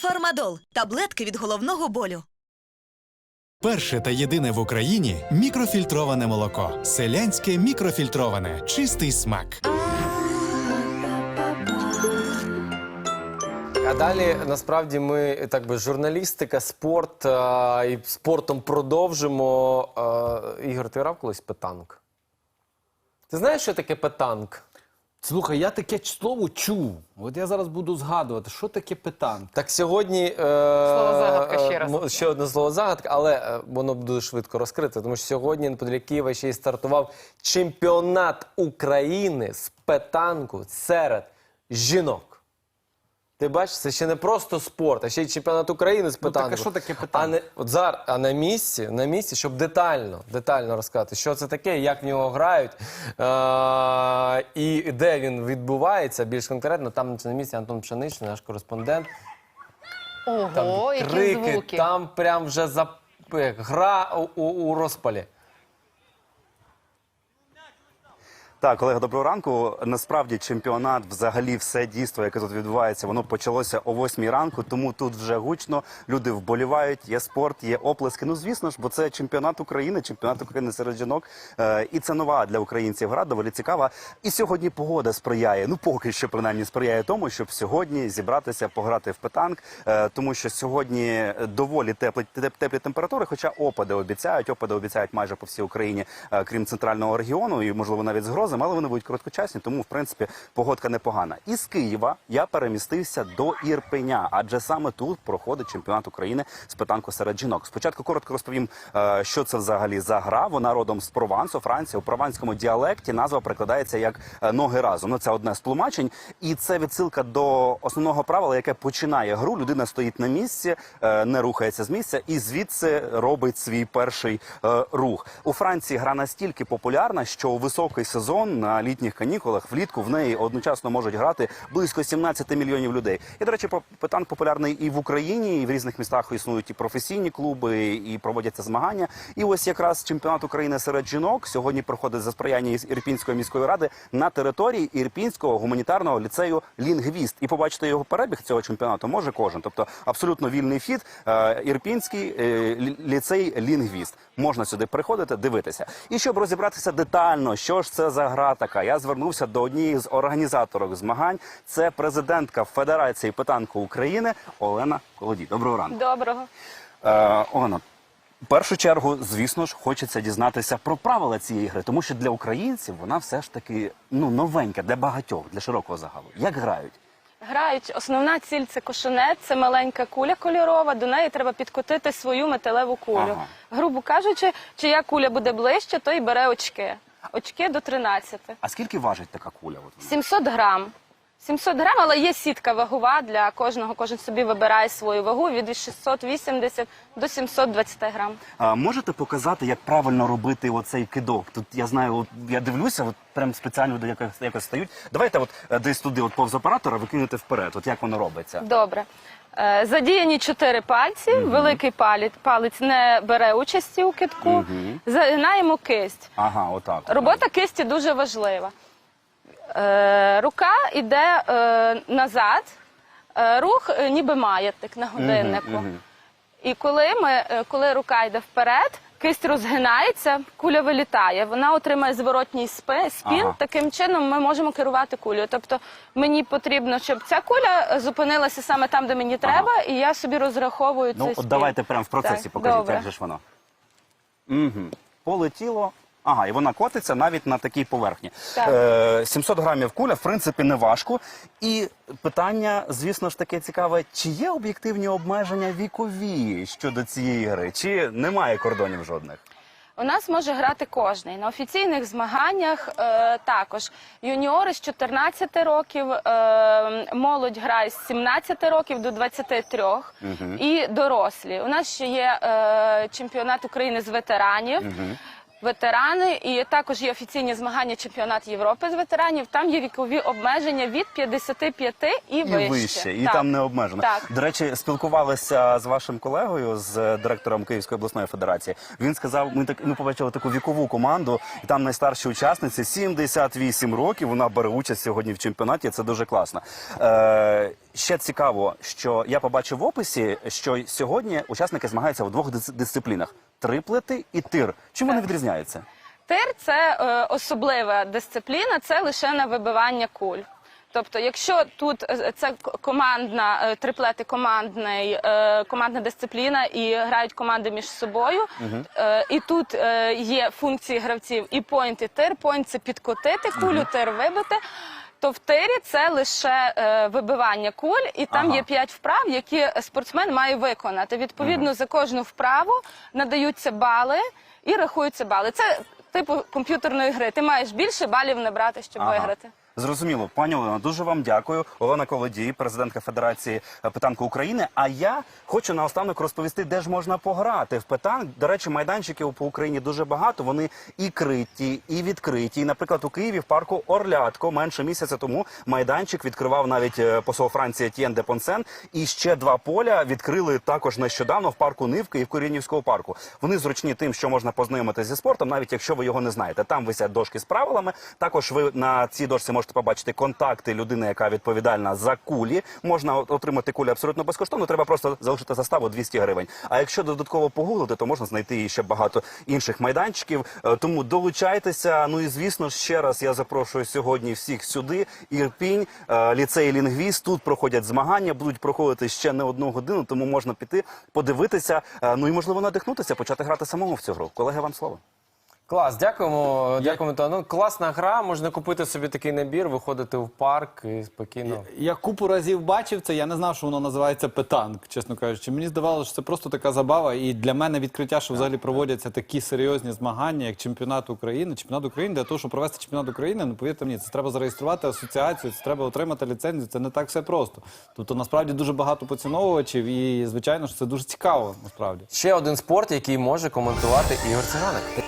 Фармадол таблетки від головного болю. Перше та єдине в Україні мікрофільтроване молоко. Селянське мікрофільтроване. Чистий смак. А далі насправді ми так би журналістика, спорт а, і спортом продовжимо. А, Ігор, ти грав колись петанк? Ти знаєш, що таке петанк? Слухай, я таке слово чув. От я зараз буду згадувати, що таке питанка. Так сьогодні е, Слово-загадка ще раз. мо- ще одне слово загадка, але е, воно дуже швидко розкрите, тому що сьогодні неподалік Києва ще й стартував чемпіонат України з петанку серед жінок. Ти бачиш, це ще не просто спорт, а ще й чемпіонат України з Ну, так, а що таке А, не, от зараз, а на місці, на місці, щоб детально, детально розказати, що це таке, як в нього грають, е- і де він відбувається, більш конкретно, там на місці Антон Пшеничний, наш кореспондент. Там Ого, які крики, звуки. там прям вже за гра у, у, у розпалі. Так, колеги, доброго ранку. Насправді чемпіонат, взагалі, все дійство, яке тут відбувається, воно почалося о 8 ранку, тому тут вже гучно. Люди вболівають, є спорт, є оплески. Ну звісно ж, бо це чемпіонат України, чемпіонат України серед жінок. Е, і це нова для українців гра, доволі цікава. І сьогодні погода сприяє. Ну поки що принаймні сприяє тому, щоб сьогодні зібратися, пограти в петанк, е, тому що сьогодні доволі теплі теп- теплі температури, хоча опади обіцяють. Опади обіцяють майже по всій Україні, е, крім центрального регіону, і можливо навіть з грозами, але вони будуть короткочасні, тому в принципі погодка непогана. Із Києва я перемістився до Ірпеня, адже саме тут проходить чемпіонат України з питанку серед жінок. Спочатку коротко розповім, е, що це взагалі за гра. Вона родом з Провансу, Франція. У прованському діалекті назва перекладається як е, ноги разом. Ну це одне з тлумачень, і це відсилка до основного правила, яке починає гру. Людина стоїть на місці, е, не рухається з місця, і звідси робить свій перший рух. У Франції гра настільки популярна, що у високий сезон на літніх канікулах влітку в неї одночасно можуть грати близько 17 мільйонів людей. І до речі, питанк популярний і в Україні, і в різних містах існують і професійні клуби, і проводяться змагання. І ось якраз чемпіонат України серед жінок сьогодні проходить за сприяння із Ірпінської міської ради на території Ірпінського гуманітарного ліцею Лінгвіст. І побачити його перебіг цього чемпіонату може кожен. Тобто абсолютно вільний фіт. Е, Ірпінський е, ліцей Лінгвіст. Можна сюди приходити, дивитися. І щоб розібратися детально, що ж це за гра така, я звернувся до однієї з організаторок змагань. Це президентка Федерації питанку України Олена Колодій. Доброго ранку. Доброго. Е, Олена, в першу чергу, звісно ж, хочеться дізнатися про правила цієї гри, тому що для українців вона все ж таки ну новенька для багатьох, для широкого загалу. Як грають? Грають. Основна ціль це кошенет, це маленька куля кольорова. До неї треба підкотити свою металеву кулю. Ага. Грубо кажучи, чия куля буде ближче, той бере очки. Очки до 13. А скільки важить така куля? От вона? 700 грам. 700 грам, але є сітка вагова для кожного. Кожен собі вибирає свою вагу від 680 до 720 грам. А, можете показати, як правильно робити оцей кидок? Тут я знаю, от, я дивлюся, от прям спеціально люди якось, якось стають. Давайте от е, десь туди, от повз оператора, ви кинете вперед. От як воно робиться? Добре. Е, Задіяні чотири пальці. Великий палець, палець не бере участі у китку. Загинаємо кисть. Ага, отак. от. Робота кисті дуже важлива. Е, рука йде е, назад, е, рух е, ніби маятник на годиннику. І коли, ми, е, коли рука йде вперед, кисть розгинається, куля вилітає. Вона отримає зворотній спи, спін. Ага. Таким чином ми можемо керувати кулею. Тобто мені потрібно, щоб ця куля е, зупинилася саме там, де мені треба, і я собі розраховую Ну, цей от спін. давайте прямо в процесі Так, покажіть, добре. як же ж воно. Угу. Полетіло. Ага, і вона котиться навіть на такій поверхні. Так. Е, 700 грамів куля, в принципі, не важко. І питання, звісно ж таке цікаве: чи є об'єктивні обмеження вікові щодо цієї гри, чи немає кордонів жодних? У нас може грати кожний. На офіційних змаганнях е, також юніори з 14 років, е, молодь грає з 17 років до 23 і дорослі. У нас ще є е, чемпіонат України з ветеранів. Ветерани, і також є офіційні змагання чемпіонат Європи з ветеранів. Там є вікові обмеження від 55 і, І вище. вище, і Так. там не обмежено. Так. До речі, спілкувалися з вашим колегою, з директором Київської обласної федерації. Він сказав, ми так ми побачили таку вікову команду, і там найстарші учасниці 78 років. Вона бере участь сьогодні в чемпіонаті. Це дуже класно. Е, ще цікаво, що я побачив в описі, що сьогодні учасники змагаються в двох дис- дисциплінах: триплети і тир. Чим вони відрізняються? Тир це е, особлива дисципліна, це лише на вибивання куль. Тобто, якщо тут е, це командна е, триплети, командний, е, командна дисципліна і грають команди між собою, е, і тут є функції гравців і пойнт, і тир. Пойнт це підкотити кулю, тир вибити. То в тирі це лише е, вибивання куль, і там Ага. є п'ять вправ, які спортсмен має виконати. Відповідно, за кожну вправу надаються бали і рахуються бали. Це типу комп'ютерної гри. Ти маєш більше балів набрати, щоб Ага. виграти. Зрозуміло, пані Олена, дуже вам дякую. Олена Колодій, президентка Федерації питанку України. А я хочу наостанок розповісти, де ж можна пограти в питанк. До речі, майданчиків по Україні дуже багато. Вони і криті, і відкриті. Наприклад, у Києві в парку Орлятко менше місяця тому майданчик відкривав навіть е, посол Франції Тієн де Понсен. І ще два поля відкрили також нещодавно в парку Нивки і в Корінівського парку. Вони зручні тим, що можна познайомитися зі спортом, навіть якщо ви його не знаєте. Там висять дошки з правилами. Також ви на цій дошці можете побачити контакти людини, яка відповідальна за кулі. Можна отримати кулі абсолютно безкоштовно. Треба просто залишити заставу 200 гривень. А якщо додатково погуглити, то можна знайти і ще багато інших майданчиків. Е, Тому долучайтеся. Ну і звісно, ще раз я запрошую сьогодні всіх сюди. Ірпінь, е, ліцей лінгвіст. Тут проходять змагання, будуть проходити ще не одну годину, тому можна піти, подивитися. е, Ну і можливо надихнутися, почати грати самому в цю гру. Колеги, вам слово. Клас, дякуємо. Дякуємо. Та, Ну, класна гра. Можна купити собі такий набір, виходити в парк і спокійно. Я купу разів бачив це, я не знав, що воно називається петанк, чесно кажучи. Мені здавалося, що це просто така забава. І для мене відкриття, що взагалі проводяться такі серйозні змагання, як чемпіонат України. Чемпіонат України для того, щоб провести чемпіонат України, ну повірте мені, це треба зареєструвати асоціацію, це треба отримати ліцензію. Це не так все просто. Тобто, насправді дуже багато поціновувачів, і звичайно що це дуже цікаво. Насправді. Ще один спорт, який може коментувати Ігор Циганик.